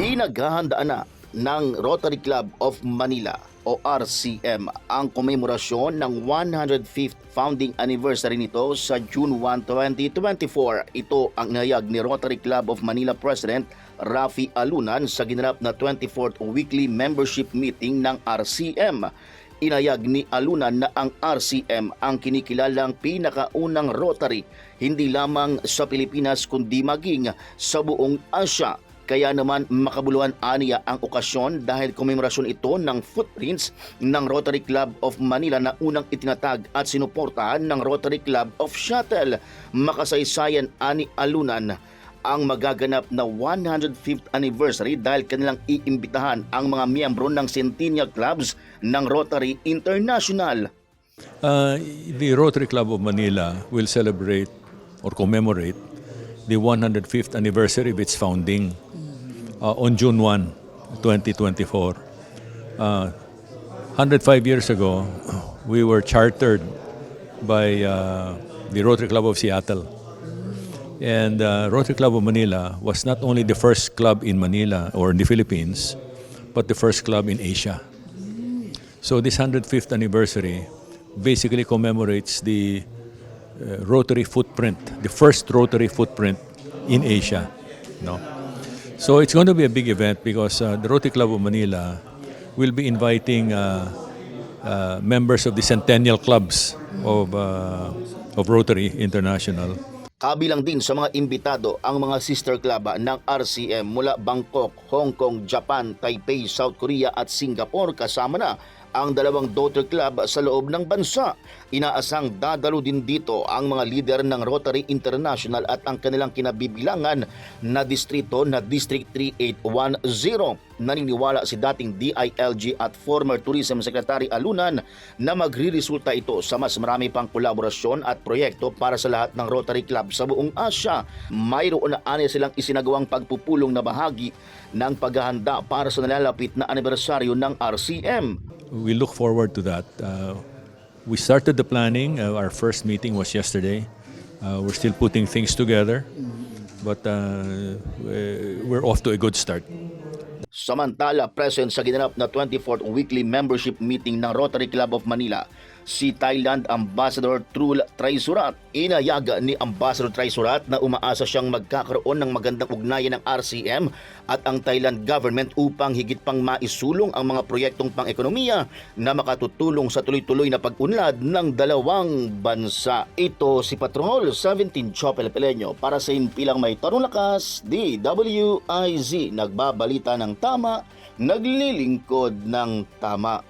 Pinaghahandaan na ng Rotary Club of Manila o RCM ang komemorasyon ng 105th founding anniversary nito sa June 1, 2024. Ito ang inayag ni Rotary Club of Manila President Rafi Alunan sa ginanap na 24th weekly membership meeting ng RCM. Inayag ni Alunan na ang RCM ang kinikilalang pinakaunang Rotary hindi lamang sa Pilipinas kundi maging sa buong Asya. Kaya naman makabuluhan aniya ang okasyon dahil komemorasyon ito ng footprints ng Rotary Club of Manila na unang itinatag at sinuportahan ng Rotary Club of Shuttle. Makasaysayan ani Alunan ang magaganap na 105th anniversary dahil kanilang iimbitahan ang mga miyembro ng Centennial Clubs ng Rotary International. Uh, the Rotary Club of Manila will celebrate or commemorate the 105th anniversary of its founding on June 1, 2024. Uh, 105 years ago, we were chartered by uh, the Rotary Club of Seattle. And uh, Rotary Club of Manila was not only the first club in Manila or in the Philippines, but the first club in Asia. So this 105th anniversary basically commemorates the uh, rotary footprint, the first rotary footprint in Asia. No? So it's going to be a big event because uh, the Rotary Club of Manila will be inviting uh, uh, members of the centennial clubs of, uh, of Rotary International. Kabilang din sa mga imbitado ang mga sister club ng RCM mula Bangkok, Hong Kong, Japan, Taipei, South Korea at Singapore kasama na ang dalawang daughter club sa loob ng bansa. Inaasang dadalo din dito ang mga leader ng Rotary International at ang kanilang kinabibilangan na distrito na District 3810. Naniniwala si dating DILG at former Tourism Secretary Alunan na magriresulta ito sa mas marami pang kolaborasyon at proyekto para sa lahat ng Rotary Club sa buong Asya. Mayroon na anya silang isinagawang pagpupulong na bahagi ng paghahanda para sa nalalapit na anibersaryo ng RCM. We look forward to that. Uh, we started the planning. Uh, our first meeting was yesterday. Uh, we're still putting things together, but uh, we're off to a good start. Samantala, present sa ginanap na 24th weekly membership meeting ng Rotary Club of Manila, si Thailand Ambassador Trul Traisurat. Inayag ni Ambassador Traisurat na umaasa siyang magkakaroon ng magandang ugnayan ng RCM at ang Thailand government upang higit pang maisulong ang mga proyektong pang-ekonomiya na makatutulong sa tuloy-tuloy na pag-unlad ng dalawang bansa. Ito si Patrol 17 Chopel Peleño para sa Impilang May Tarong Lakas, DWIZ, nagbabalita ng tama, naglilingkod ng tama.